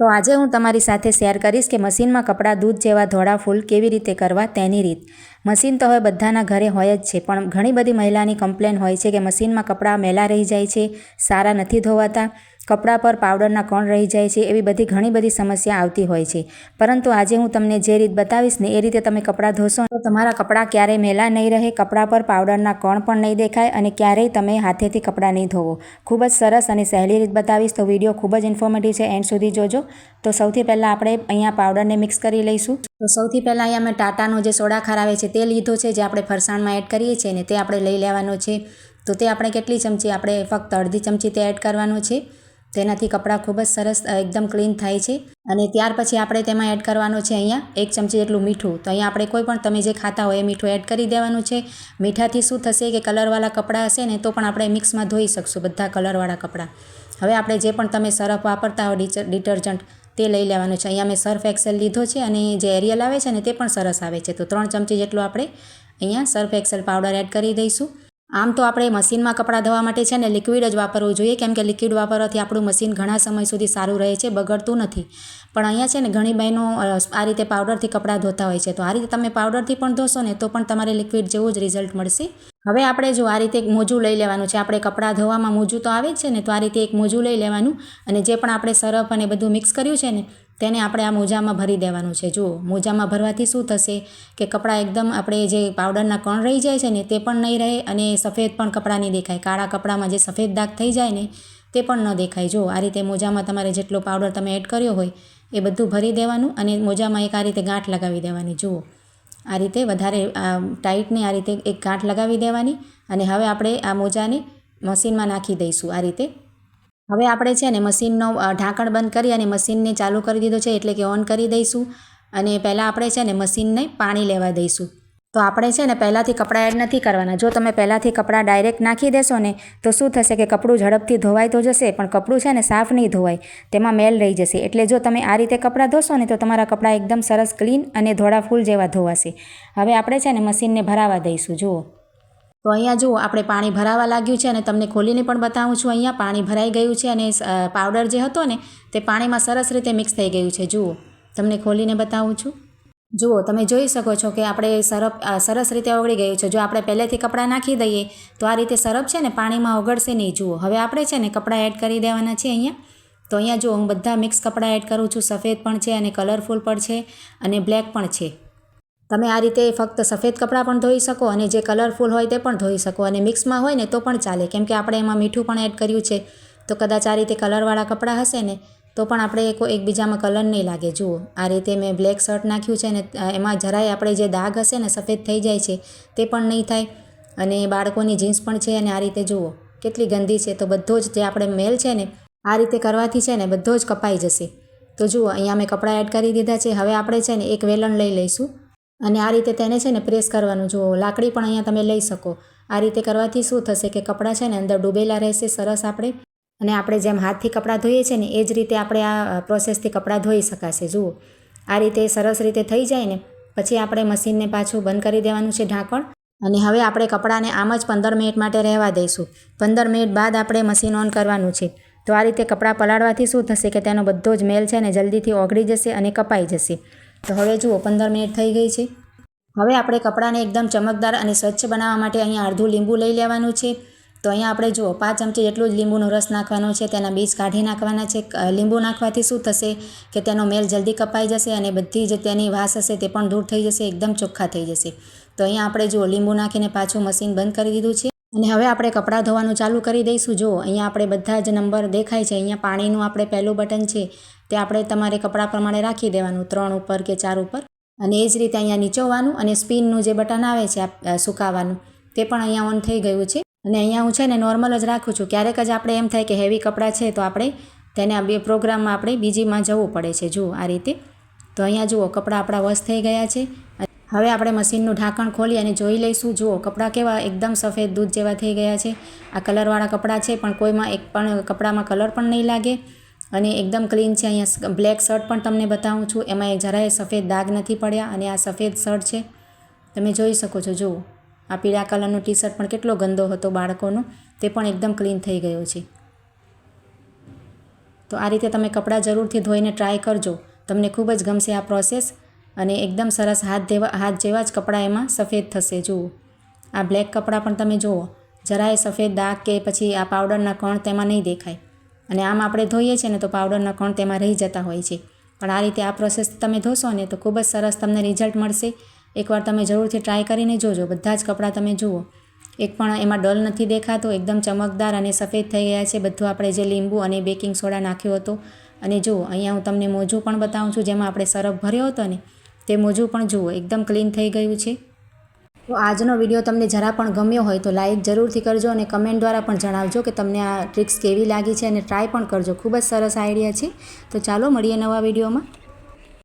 તો આજે હું તમારી સાથે શેર કરીશ કે મશીનમાં કપડાં, દૂધ જેવા ધોળા ફૂલ કેવી રીતે કરવા તેની રીત. મશીન તો હવે બધાના ઘરે હોય જ છે, પણ ઘણી બધી મહિલાની કમ્પ્લેન હોય છે કે મશીનમાં કપડાં મેલા રહી જાય છે, સારા નથી ધોવાતા, કપડાં પર પાવડરના કણ રહી જાય છે, એવી બધી ઘણી બધી સમસ્યા આવતી હોય છે. પરંતુ આજે હું તમને જે રીત બતાવીશ ને એ રીતે તમે કપડાં ધોશો તો તમારા કપડાં ક્યારેય મેલા નહીં રહે, કપડાં પર પાવડરના કણ પણ નહીં દેખાય અને ક્યારેય તમે હાથેથી કપડાં નહીં ધોવો. ખૂબ જ સરસ અને સહેલી રીત બતાવીશ, તો વીડિયો ખૂબ જ ઇન્ફોર્મેટિવ છે, એન્ડ સુધી જોજો. તો સૌથી પહેલાં આપણે અહીંયા પાવડરને મિક્સ કરી લઈશું. તો સૌથી પહેલાં અહીંયા મેં ટાટાનો જે સોડા આવે છે તે લીધો છે, જે આપણે ફરસાણમાં એડ કરીએ છીએ ને તે આપણે લઈ લેવાનો છે. તો તે આપણે કેટલી ચમચી, આપણે ફક્ત અડધી ચમચી તે એડ કરવાનું છે. તેનાથી કપડાં ખૂબ જ સરસ એકદમ ક્લીન થાય છે. અને ત્યાર પછી આપણે તેમાં એડ કરવાનું છે અહીંયા એક ચમચી જેટલું મીઠું. તો અહીંયા આપણે કોઈ પણ તમે જે ખાતા હોય એ મીઠું એડ કરી દેવાનું છે. મીઠાથી શું થશે કે કલરવાળા કપડાં હશે ને તો પણ આપણે મિક્સમાં ધોઈ શકશું બધા કલરવાળા કપડાં. હવે આપણે જે પણ તમે સરફ વાપરતા હો ડિટર્જન્ટ તે લઈ લેવાનું છે. અહીંયા મેં સર્ફ એક્સેલ લીધો છે અને જે એરિયલ આવે છે ને તે પણ સરસ આવે છે. તો ત્રણ ચમચી જેટલું આપણે અહીંયા સર્ફ એક્સેલ પાવડર એડ કરી દઈશું. આમ તો આપણે મશીનમાં કપડાં ધોવા માટે છે ને લિક્વિડ જ વાપરવું જોઈએ, કેમ કે લિક્વિડ વાપરવાથી આપણું મશીન ઘણા સમય સુધી સારું રહે છે, બગડતું નથી. પણ અહીંયા છે ને ઘણી બહેનો આ રીતે પાવડરથી કપડાં ધોતા હોય છે. તો આ રીતે તમે પાવડરથી પણ ધોશો ને તો પણ તમારે લિક્વિડ જેવું જ રિઝલ્ટ મળશે. હવે આપણે જો આ રીતે એક મોજું લઈ લેવાનું છે, આપણે કપડાં ધોવામાં મોજું તો આવે જ છે ને, તો આ રીતે એક મોજું લઈ લેવાનું અને જે પણ આપણે સરફ અને બધું મિક્સ કર્યું છે ને તેને આપણે આ મોજામાં ભરી દેવાનું છે. જુઓ, મોજામાં ભરવાથી શું થશે કે કપડાં એકદમ આપણે જે પાવડરના કણ રહી જાય છે ને, તે પણ નહીં રહે અને સફેદ પણ કપડાં નહીં દેખાય. કાળા કપડામાં જે સફેદ દાગ થઈ જાય ને, તે પણ ન દેખાય. જો આ રીતે મોજામાં તમારે જેટલો પાવડર તમે એડ કર્યો હોય, એ બધું ભરી દેવાનું અને મોજામાં એક આ રીતે ગાંઠ લગાવી દેવાની. જુઓ, આ રીતે વધારે ટાઈટને આ રીતે એક ગાંઠ લગાવી દેવાની અને હવે આપણે આ મોજાને મશીનમાં નાખી દઈશું. આ રીતે હવે આપણે છે ને મશીનનો ઢાંકણ બંધ કરી અને મશીનને ચાલુ કરી દીધો છે એટલે કે ઓન કરી દઈશું. અને પહેલાં આપણે છે ને મશીનને પાણી લેવા દઈશું. તો આપણે છે ને પહેલાંથી કપડાં એડ નથી કરવાના. જો તમે પહેલાંથી કપડાં ડાયરેક્ટ નાખી દેશો ને, તો શું થશે કે કપડું ઝડપથી ધોવાય તો જશે, પણ કપડું છે ને સાફ નહીં ધોવાય. તેમાં મેલ રહી જશે. એટલે જો તમે આ રીતે કપડાં ધોશો ને, તો તમારા કપડાં એકદમ સરસ ક્લીન અને ધોળા ફૂલ જેવા ધોવાશે. હવે આપણે છે ને મશીનને ભરાવા દઈશું. જુઓ. તો અહીંયા જુઓ, આપણે પાણી ભરાવા લાગ્યું છે અને તમને ખોલીને પણ બતાવું છું, અહીંયા પાણી ભરાઈ ગયું છે અને પાવડર જે હતો ને, તે પાણીમાં સરસ રીતે મિક્સ થઈ ગયું છે. જુઓ, તમને ખોલીને બતાવું છું. જુઓ, તમે જોઈ શકો છો કે આપણે સરફ સરસ રીતે ઓગળી ગયું છે. જો આપણે પહેલેથી કપડાં નાખી દઈએ, તો આ રીતે સરફ છે ને, પાણીમાં ઓગળશે નહીં. જુઓ, હવે આપણે છે ને, કપડાં એડ કરી દેવાના છે અહીંયા. તો અહીંયા જુઓ, હું બધા મિક્સ કપડાં એડ કરું છું. સફેદ પણ છે અને કલરફુલ પણ છે અને બ્લેક પણ છે. તમે આ રીતે ફક્ત સફેદ કપડાં પણ ધોઈ શકો અને જે કલરફુલ હોય તે પણ ધોઈ શકો અને મિક્સમાં હોય ને તો પણ ચાલે. કેમ કે આપણે એમાં મીઠું પણ એડ કર્યું છે. તો કદાચ આ રીતે કલરવાળા કપડાં હશે ને, તો પણ આપણે એકબીજામાં કલર નહીં લાગે. જુઓ, આ રીતે મેં બ્લેક શર્ટ નાખ્યું છે ને એમાં જરાય આપણે જે દાગ હશે ને સફેદ થઈ જાય છે, તે પણ નહીં થાય. અને બાળકોની જીન્સ પણ છે અને આ રીતે જુઓ, કેટલી ગંદી છે. તો બધો જ જે આપણે મેલ છે ને, આ રીતે કરવાથી છે ને બધો જ કપાઈ જશે. તો જુઓ, અહીંયા મેં કપડાં એડ કરી દીધા છે. હવે આપણે છે ને એક વેલણ લઈ લઈશું. અને આ રીતે તેને છે ને પ્રેસ કરવાનું. જુઓ, લાકડી પણ અહીંયા તમે લઈ શકો. આ રીતે કરવાથી શું થશે કે કપડાં છે ને અંદર ડૂબેલા રહેશે સરસ આપણે. અને આપણે જેમ હાથથી કપડાં ધોઈએ છીએ ને, એ જ રીતે આપણે આ પ્રોસેસથી કપડાં ધોઈ શકાશે. જુઓ, આ રીતે સરસ રીતે થઈ જાય ને, પછી આપણે મશીનને પાછું બંધ કરી દેવાનું છે ઢાંકણ. અને હવે આપણે કપડાંને આમ જ પંદર મિનિટ માટે રહેવા દઈશું. પંદર મિનિટ બાદ આપણે મશીન ઓન કરવાનું છે. તો આ રીતે કપડાં પલાળવાથી શું થશે કે તેનો બધો જ મેલ છે ને જલ્દીથી ઓગળી જશે અને કપાઈ જશે. તો હવે જુઓ, પંદર મિનિટ થઈ ગઈ છે. હવે આપણે કપડાને એકદમ ચમકદાર અને સ્વચ્છ બનાવવા માટે અહીંયા અડધું લીંબુ લઈ લેવાનું છે. તો અહીંયા આપણે જુઓ, પાંચ ચમચી જેટલું જ લીંબુનો રસ નાખવાનો છે, તેના બીજ કાઢી નાખવાના છે. લીંબુ નાખવાથી શું થશે કે તેનો મેલ જલ્દી કપાઈ જશે અને બધી જ તેની વાસ હશે તે પણ દૂર થઈ જશે, એકદમ ચોખ્ખા થઈ જશે. તો અહીંયા આપણે જુઓ, લીંબુ નાખીને પાછું મશીન બંધ કરી દીધું છે. અને હવે આપણે કપડાં ધોવાનું ચાલુ કરી દઈશું. જુઓ, અહીંયા આપણે બધા જ નંબર દેખાય છે. અહીંયા પાણીનું આપણે પહેલું બટન છે. તે આપણે તમારે કપડાં પ્રમાણે રાખી દેવાનું, ત્રણ ઉપર કે ચાર ઉપર. અને એ જ રીતે અહીંયા નીચોવાનું અને સ્પિનનું જે બટન આવે છે સુકાવાનું, તે પણ અહીંયા ઓન થઈ ગયું છે. અને અહીંયા હું છે ને નોર્મલ જ રાખું છું. ક્યારેક જ આપણે એમ થાય કે હેવી કપડાં છે તો આપણે તેને આ બે પ્રોગ્રામમાં આપણે બીજીમાં જવું પડે છે. જુઓ આ રીતે. તો અહીંયા જુઓ, કપડાં આપણા વશ થઈ ગયા છે. હવે આપણે મશીનનું ઢાંકણ ખોલી અને જોઈ લઈશું. જુઓ, કપડાં કેવા એકદમ સફેદ દૂધ જેવા થઈ ગયા છે. આ કલરવાળા કપડાં છે, પણ કોઈમાં એક પણ કપડામાં કલર પણ નહીં લાગે. અને એકદમ ક્લીન છે. અહીંયા બ્લેક શર્ટ પણ તમને બતાવું છું. એમાં જરાય સફેદ દાગ નથી પડ્યા અને આ સફેદ શર્ટ છે. તમે જોઈ શકો છો, જુઓ. આ પીળા કલરનો ટી શર્ટ પણ કેટલો ગંદો હતો બાળકોનો. તે પણ એકદમ ક્લીન થઈ ગયો છે. તો આ રીતે તમે કપડાં જરૂરથી ધોઈને ટ્રાય કરજો. તમને ખૂબ જ ગમશે આ પ્રોસેસ અને એકદમ સરસ હાથ દેવા હાથ જેવા જ કપડાં એમાં સફેદ થશે, જુઓ. આ બ્લેક કપડાં પણ તમે જુઓ. જરાય સફેદ દાગ કે પછી આ પાવડરના કણ તેમાં નહીં દેખાય. અને આમ આપણે ધોઈએ છીએ ને તો પાવડરના કણ તેમાં રહી જતા હોય છે. પણ આ રીતે આ પ્રોસેસ તમે ધોશો ને તો ખૂબ જ સરસ તમને રિઝલ્ટ મળશે. એકવાર તમે જરૂરથી ટ્રાય કરીને જોજો. બધા જ કપડાં તમે જુઓ. એક પણ એમાં ડલ નથી દેખાતો, એકદમ ચમકદાર અને સફેદ થઈ ગયા છે. બધું આપણે જે લીંબુ અને બેકિંગ સોડા નાખ્યો હતો. અને જુઓ, અહીંયા હું તમને મોજું પણ બતાવું છું. જેમાં આપણે સરફ ભર્યો હતો ને, તે મોજું પણ જુઓ. એકદમ ક્લીન થઈ ગયું છે. તો આજનો વીડિયો તમને જરા પણ ગમ્યો હોય તો લાઇક જરૂરથી કરજો અને કમેન્ટ દ્વારા પણ જણાવજો કે તમને આ ટ્રિક્સ કેવી લાગી છે અને ટ્રાય પણ કરજો. ખૂબ જ સરસ આઈડિયા છે. તો ચાલો મળીએ નવા વિડીયોમાં.